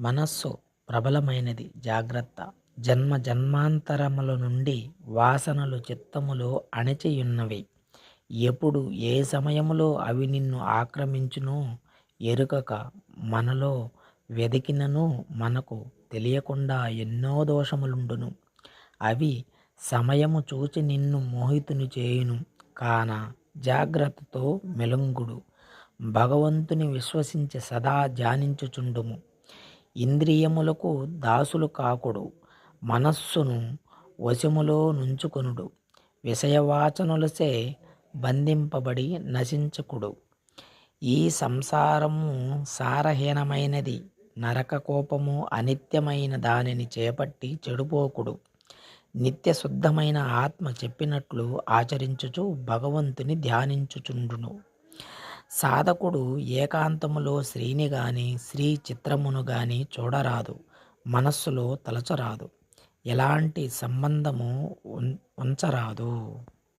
మనస్సు ప్రబలమైనది జాగ్రత్త. జన్మ జన్మాంతరముల నుండి వాసనలు చిత్తములో అణచియున్నవి. ఎప్పుడు ఏ సమయములో అవి నిన్ను ఆక్రమించునో ఎరుకక మనలో వెదికినను మనకు తెలియకుండా ఎన్నో దోషములుండును. అవి సమయము చూచి నిన్ను మోహితుని చేయును. కాన జాగ్రత్తతో మెలుంగుడు. భగవంతుని విశ్వసించి సదా ధ్యానించుచుండుము. ఇంద్రియములకు దాసులు కాకుడు మనస్సును వశములో నుంచుకొనుడు విషయవాచనులసే బంధింపబడి నశించకుడు. ఈ సంసారము సారహీనమైనది నరక కోపము అనిత్యమైన దానిని చేపట్టి చెడుపోకుడు. నిత్య శుద్ధమైన ఆత్మ చెప్పినట్లు ఆచరించుచు భగవంతుని ధ్యానించుచుండును. సాధకుడు ఏకాంతములో శ్రీని గాని శ్రీ చిత్రమును గాని చూడరాదు. మనస్సులో తలచరాదు. ఎలాంటి సంబంధము ఉంచరాదు.